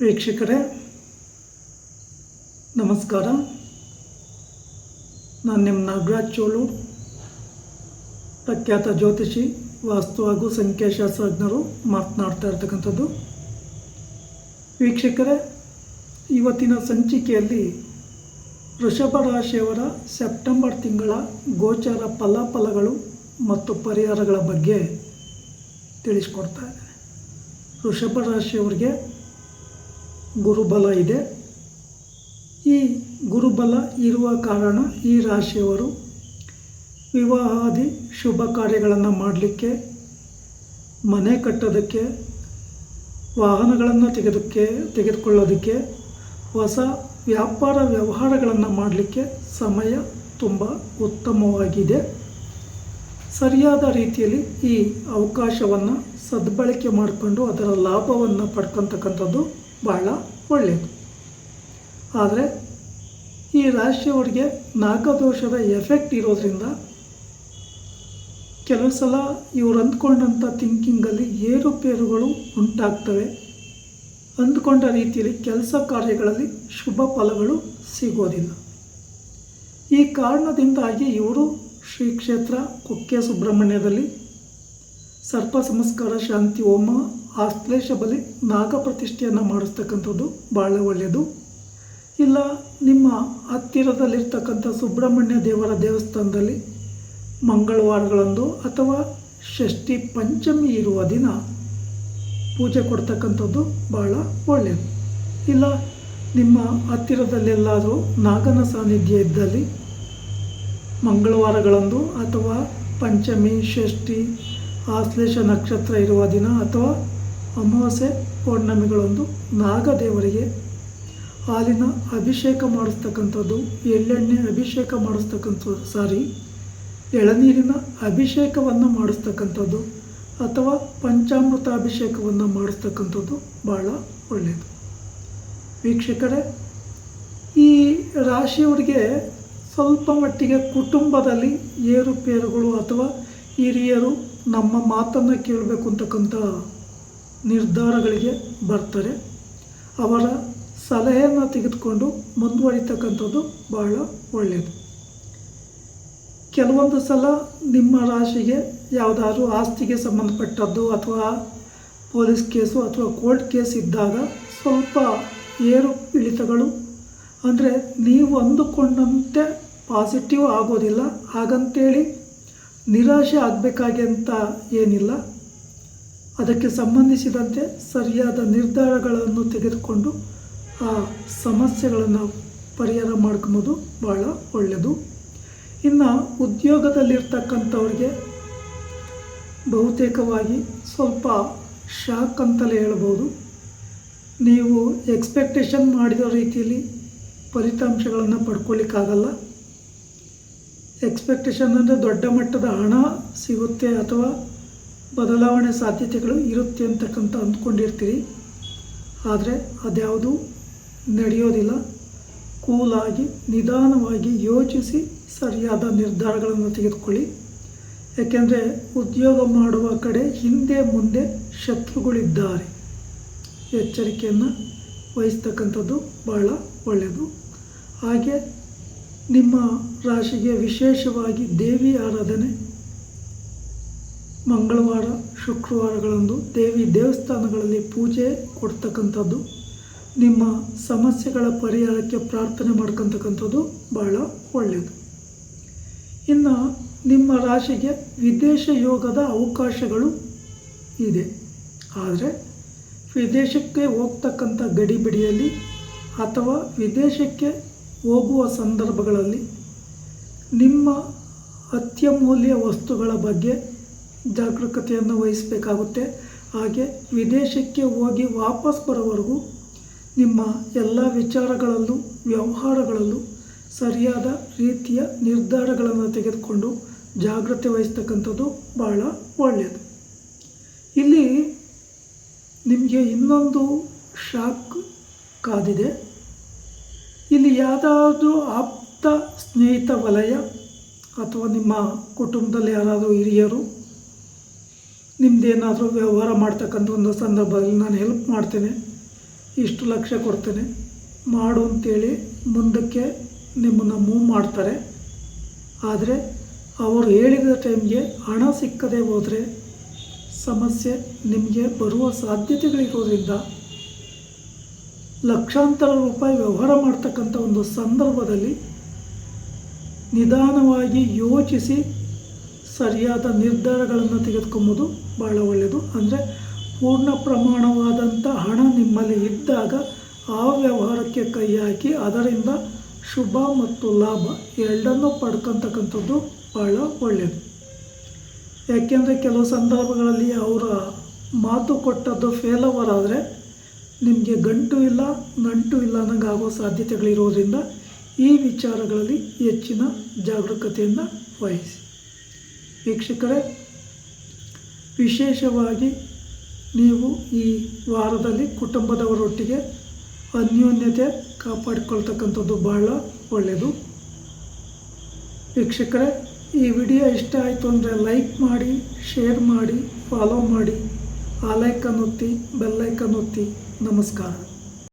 ವೀಕ್ಷಕರೇ, ನಮಸ್ಕಾರ. ನಾನು ನಿಮ್ಮ ನಾಗರಾಜ್ ಚೋಳು, ಪ್ರಖ್ಯಾತ ಜ್ಯೋತಿಷಿ, ವಾಸ್ತು ಹಾಗೂ ಸಂಖ್ಯಾಶಾಸ್ತ್ರಜ್ಞರು ಮಾತನಾಡ್ತಾ ಇರ್ತಕ್ಕಂಥದ್ದು. ವೀಕ್ಷಕರೇ, ಇವತ್ತಿನ ಸಂಚಿಕೆಯಲ್ಲಿ ವೃಷಭ ರಾಶಿಯವರ ಸೆಪ್ಟೆಂಬರ್ ತಿಂಗಳ ಗೋಚರ ಫಲಾಫಲಗಳು ಮತ್ತು ಪರಿಹಾರಗಳ ಬಗ್ಗೆ ತಿಳಿಸ್ಕೊಡ್ತಾರೆ ಋಷಭ ವೃಷಭ ರಾಶಿಯವರಿಗೆ ಗುರುಬಲ ಇದೆ. ಈ ಗುರುಬಲ ಇರುವ ಕಾರಣ ಈ ರಾಶಿಯವರು ವಿವಾಹಾದಿ ಶುಭ ಕಾರ್ಯಗಳನ್ನು ಮಾಡಲಿಕ್ಕೆ, ಮನೆ ಕಟ್ಟೋದಕ್ಕೆ, ವಾಹನಗಳನ್ನು ತೆಗೆದಕ್ಕೆ, ತೆಗೆದುಕೊಳ್ಳೋದಕ್ಕೆ, ಹೊಸ ವ್ಯಾಪಾರ ವ್ಯವಹಾರಗಳನ್ನು ಮಾಡಲಿಕ್ಕೆ ಸಮಯ ತುಂಬ ಉತ್ತಮವಾಗಿದೆ. ಸರಿಯಾದ ರೀತಿಯಲ್ಲಿ ಈ ಅವಕಾಶವನ್ನು ಸದ್ಬಳಕೆ ಮಾಡಿಕೊಂಡು ಅದರ ಲಾಭವನ್ನು ಪಡ್ಕೊತಕ್ಕಂಥದ್ದು ಭಾಳ ಒಳ್ಳೆಯದು ಆದರೆ ಈ ರಾಶಿಯವರಿಗೆ ನಾಗದೋಷದ ಎಫೆಕ್ಟ್ ಇರೋದರಿಂದ ಕೆಲವು ಸಲ ಇವರು ಅಂದ್ಕೊಂಡಂಥ ಥಿಂಕಿಂಗಲ್ಲಿ ಏರುಪೇರುಗಳು ಉಂಟಾಗ್ತವೆ. ಅಂದ್ಕೊಂಡ ರೀತಿಯಲ್ಲಿ ಕೆಲಸ ಕಾರ್ಯಗಳಲ್ಲಿ ಶುಭ ಫಲಗಳು ಸಿಗೋದಿಲ್ಲ. ಈ ಕಾರಣದಿಂದಾಗಿ ಇವರು ಶ್ರೀ ಕ್ಷೇತ್ರ ಕುಕ್ಕೆ ಸುಬ್ರಹ್ಮಣ್ಯದಲ್ಲಿ ಸರ್ಪ ಸಂಸ್ಕಾರ ಶಾಂತಿ ಹೋಮ ಆಶ್ಲೇಷ ಬಲಿ ನಾಗ ಪ್ರತಿಷ್ಠೆಯನ್ನು ಮಾಡಿಸ್ತಕ್ಕಂಥದ್ದು ಭಾಳ ಒಳ್ಳೆಯದು. ಇಲ್ಲ, ನಿಮ್ಮ ಹತ್ತಿರದಲ್ಲಿರ್ತಕ್ಕಂಥ ಸುಬ್ರಹ್ಮಣ್ಯ ದೇವರ ದೇವಸ್ಥಾನದಲ್ಲಿ ಮಂಗಳವಾರಗಳಂದು ಅಥವಾ ಷಷ್ಠಿ ಪಂಚಮಿ ಇರುವ ದಿನ ಪೂಜೆ ಕೊಡ್ತಕ್ಕಂಥದ್ದು ಭಾಳ ಒಳ್ಳೆಯದು. ಇಲ್ಲ, ನಿಮ್ಮ ಹತ್ತಿರದಲ್ಲೆಲ್ಲಾದರೂ ನಾಗನ ಸಾನ್ನಿಧ್ಯ ಇದ್ದಲ್ಲಿ ಮಂಗಳವಾರಗಳಂದು ಅಥವಾ ಪಂಚಮಿ, ಷಷ್ಠಿ ಆಶ್ಲೇಷ ನಕ್ಷತ್ರ ಇರುವ ದಿನ ಅಥವಾ ಅಮಾವಾಸ್ಯೆ ಪೌರ್ಣಮಿಗಳಂದು ನಾಗದೇವರಿಗೆ ಹಾಲಿನ ಅಭಿಷೇಕ ಮಾಡಿಸ್ತಕ್ಕಂಥದ್ದು, ಎಳ್ಳೆಣ್ಣೆ ಅಭಿಷೇಕ ಮಾಡಿಸ್ತಕ್ಕಂಥ ಸಾರಿ, ಎಳನೀರಿನ ಅಭಿಷೇಕವನ್ನು ಮಾಡಿಸ್ತಕ್ಕಂಥದ್ದು ಅಥವಾ ಪಂಚಾಮೃತ ಅಭಿಷೇಕವನ್ನು ಮಾಡಿಸ್ತಕ್ಕಂಥದ್ದು ಭಾಳ ಒಳ್ಳೆಯದು. ವೀಕ್ಷಕರೇ, ಈ ರಾಶಿಯವರಿಗೆ ಸ್ವಲ್ಪ ಮಟ್ಟಿಗೆ ಕುಟುಂಬದಲ್ಲಿ ಏರುಪೇರುಗಳು ಅಥವಾ ಹಿರಿಯರು ನಮ್ಮ ಮಾತನ್ನು ಕೇಳಬೇಕು ಅಂತಕ್ಕಂಥ ನಿರ್ಧಾರಗಳಿಗೆ ಬರ್ತಾರೆ. ಅವರ ಸಲಹೆಯನ್ನು ತೆಗೆದುಕೊಂಡು ಮುಂದುವರಿತಕ್ಕಂಥದ್ದು ಬಹಳ ಒಳ್ಳೆಯದು ಕೆಲವೊಂದು ಸಲ ನಿಮ್ಮ ರಾಶಿಗೆ ಯಾವುದಾದ್ರೂ ಆಸ್ತಿಗೆ ಸಂಬಂಧಪಟ್ಟದ್ದು ಅಥವಾ ಪೊಲೀಸ್ ಕೇಸು ಅಥವಾ ಕೋರ್ಟ್ ಕೇಸ್ ಇದ್ದಾಗ ಸ್ವಲ್ಪ ಏರು ಇಳಿತಗಳು ಅಂದರೆ ನೀವು ಅಂದುಕೊಂಡಂತೆ ಪಾಸಿಟಿವ್ ಆಗೋದಿಲ್ಲ. ಹಾಗಂತೇಳಿ ನಿರಾಶೆ ಆಗಬೇಕಾಗಿ ಅಂತ ಏನಿಲ್ಲ. ಅದಕ್ಕೆ ಸಂಬಂಧಿಸಿದಂತೆ ಸರಿಯಾದ ನಿರ್ಧಾರಗಳನ್ನು ತೆಗೆದುಕೊಂಡು ಆ ಸಮಸ್ಯೆಗಳನ್ನು ಪರಿಹಾರ ಮಾಡ್ಕೊಬೋದು ಭಾಳ ಒಳ್ಳೆಯದು. ಇನ್ನು ಉದ್ಯೋಗದಲ್ಲಿರ್ತಕ್ಕಂಥವ್ರಿಗೆ ಬಹುತೇಕವಾಗಿ ಸ್ವಲ್ಪ ಶಾಕ್ ಅಂತಲೇ ಹೇಳ್ಬೋದು. ನೀವು ಎಕ್ಸ್ಪೆಕ್ಟೇಷನ್ ಮಾಡಿದ ರೀತಿಯಲ್ಲಿ ಫಲಿತಾಂಶಗಳನ್ನು ಪಡ್ಕೊಳ್ಳಿಕ್ಕಾಗಲ್ಲ. ಎಕ್ಸ್ಪೆಕ್ಟೇಷನ್ ಅಂದರೆ ದೊಡ್ಡ ಮಟ್ಟದ ಹಣ ಸಿಗುತ್ತೆ ಅಥವಾ ಬದಲಾವಣೆ ಸಾಧ್ಯತೆಗಳು ಇರುತ್ತೆ ಅಂತಕ್ಕಂಥ ಅಂದ್ಕೊಂಡಿರ್ತೀರಿ. ಆದರೆ ಅದ್ಯಾವುದೂ ನಡೆಯೋದಿಲ್ಲ. ಕೂಲಾಗಿ, ನಿಧಾನವಾಗಿ ಯೋಚಿಸಿ ಸರಿಯಾದ ನಿರ್ಧಾರಗಳನ್ನು ತೆಗೆದುಕೊಳ್ಳಿ. ಯಾಕೆಂದರೆ ಉದ್ಯೋಗ ಮಾಡುವ ಕಡೆ ಹಿಂದೆ ಮುಂದೆ ಶತ್ರುಗಳಿದ್ದಾರೆ. ಎಚ್ಚರಿಕೆಯನ್ನು ವಹಿಸ್ತಕ್ಕಂಥದ್ದು ಬಹಳ ಒಳ್ಳೆಯದು. ಹಾಗೆ ನಿಮ್ಮ ರಾಶಿಗೆ ವಿಶೇಷವಾಗಿ ದೇವಿ ಆರಾಧನೆ ಮಂಗಳವಾರ, ಶುಕ್ರವಾರಗಳಂದು ದೇವಿ ದೇವಸ್ಥಾನಗಳಲ್ಲಿ ಪೂಜೆ ಕೊಡ್ತಕ್ಕಂಥದ್ದು. ನಿಮ್ಮ ಸಮಸ್ಯೆಗಳ ಪರಿಹಾರಕ್ಕೆ ಪ್ರಾರ್ಥನೆ ಮಾಡ್ಕೊತಕ್ಕಂಥದ್ದು ಬಹಳ ಒಳ್ಳೆಯದು ಇನ್ನು ನಿಮ್ಮ ರಾಶಿಗೆ ವಿದೇಶ ಯೋಗದ ಅವಕಾಶಗಳು ಇದೆ. ಆದರೆ ವಿದೇಶಕ್ಕೆ ಹೋಗ್ತಕ್ಕಂಥ ಗಡಿಬಿಡಿಯಲ್ಲಿ ಅಥವಾ ವಿದೇಶಕ್ಕೆ ಹೋಗುವ ಸಂದರ್ಭಗಳಲ್ಲಿ ನಿಮ್ಮ ಅತ್ಯಮೂಲ್ಯ ವಸ್ತುಗಳ ಬಗ್ಗೆ ಜಾಗರೂಕತೆಯನ್ನು ವಹಿಸಬೇಕಾಗುತ್ತೆ. ಹಾಗೆ ವಿದೇಶಕ್ಕೆ ಹೋಗಿ ವಾಪಸ್ ಬರೋವರೆಗೂ ನಿಮ್ಮ ಎಲ್ಲ ವಿಚಾರಗಳಲ್ಲೂ, ವ್ಯವಹಾರಗಳಲ್ಲೂ ಸರಿಯಾದ ರೀತಿಯ ನಿರ್ಧಾರಗಳನ್ನು ತೆಗೆದುಕೊಂಡು ಜಾಗ್ರತೆ ವಹಿಸ್ತಕ್ಕಂಥದ್ದು ಬಹಳ ಒಳ್ಳೆಯದು. ಇಲ್ಲಿ ನಿಮಗೆ ಇನ್ನೊಂದು ಶಾಕ್ ಕಾದಿದೆ. ಇಲ್ಲಿ ಯಾವುದಾದ್ರೂ ಆಪ್ತ ಸ್ನೇಹಿತ ವಲಯ ಅಥವಾ ನಿಮ್ಮ ಕುಟುಂಬದಲ್ಲಿ ಯಾರಾದರೂ ಹಿರಿಯರು ನಿಮ್ಮದೇನಾದರೂ ವ್ಯವಹಾರ ಮಾಡ್ತಕ್ಕಂಥ ಒಂದು ಸಂದರ್ಭದಲ್ಲಿ ನಾನು ಹೆಲ್ಪ್ ಮಾಡ್ತೇನೆ. ಇಷ್ಟು ಲಕ್ಷ ಕೊಡ್ತೇನೆ. ಮಾಡು ಅಂತೇಳಿ ಮುಂದಕ್ಕೆ ನಿಮ್ಮನ್ನು ಮೂವ್ ಮಾಡ್ತಾರೆ. ಆದರೆ ಅವರು ಹೇಳಿದ ಟೈಮ್ಗೆ ಹಣ ಸಿಕ್ಕದೆ ಹೋದರೆ ಸಮಸ್ಯೆ ನಿಮಗೆ ಬರುವ ಸಾಧ್ಯತೆಗಳಿರೋದ್ರಿಂದ ಲಕ್ಷಾಂತರ ರೂಪಾಯಿ ವ್ಯವಹಾರ ಮಾಡ್ತಕ್ಕಂಥ ಒಂದು ಸಂದರ್ಭದಲ್ಲಿ ನಿಧಾನವಾಗಿ ಯೋಚಿಸಿ ಸರಿಯಾದ ನಿರ್ಧಾರಗಳನ್ನು ತೆಗೆದುಕೊಂಬೋದು ಭಾಳ ಒಳ್ಳೆಯದು. ಅಂದರೆ ಪೂರ್ಣ ಪ್ರಮಾಣವಾದಂಥ ಹಣ ನಿಮ್ಮಲ್ಲಿ ಇದ್ದಾಗ ಆ ವ್ಯವಹಾರಕ್ಕೆ ಕೈ ಹಾಕಿ ಅದರಿಂದ ಶುಭ ಮತ್ತು ಲಾಭ ಎರಡನ್ನೂ ಪಡ್ಕೊತಕ್ಕಂಥದ್ದು ಭಾಳ ಒಳ್ಳೆಯದು. ಯಾಕೆಂದರೆ ಕೆಲವು ಸಂದರ್ಭಗಳಲ್ಲಿ ಅವರ ಮಾತು ಕೊಟ್ಟದ್ದು ಫೇಲ್ ಆದರೆ ನಿಮಗೆ ಗಂಟು ಇಲ್ಲ, ನಂಟು ಇಲ್ಲ ಆಗೋ ಸಾಧ್ಯತೆಗಳಿರೋದ್ರಿಂದ ಈ ವಿಚಾರಗಳಲ್ಲಿ ಹೆಚ್ಚಿನ ಜಾಗರೂಕತೆಯನ್ನು ವಹಿಸಿ. ವೀಕ್ಷಕರೇ, ವಿಶೇಷವಾಗಿ ನೀವು ಈ ವಾರದಲ್ಲಿ ಕುಟುಂಬದವರೊಟ್ಟಿಗೆ ಅನ್ಯೋನ್ಯತೆ ಕಾಪಾಡಿಕೊಳ್ತಕ್ಕಂಥದ್ದು ಬಹಳ ಒಳ್ಳೆಯದು. ವೀಕ್ಷಕರೇ, ಈ ವಿಡಿಯೋ ಇಷ್ಟ ಆಯಿತು ಅಂದರೆ ಲೈಕ್ ಮಾಡಿ, ಶೇರ್ ಮಾಡಿ, ಫಾಲೋ ಮಾಡಿ, ಆ ಲೈಕನ್ನು ಒತ್ತಿ ಬೆಲ್ಲೈಕನ್ ಒತ್ತಿ. ನಮಸ್ಕಾರ.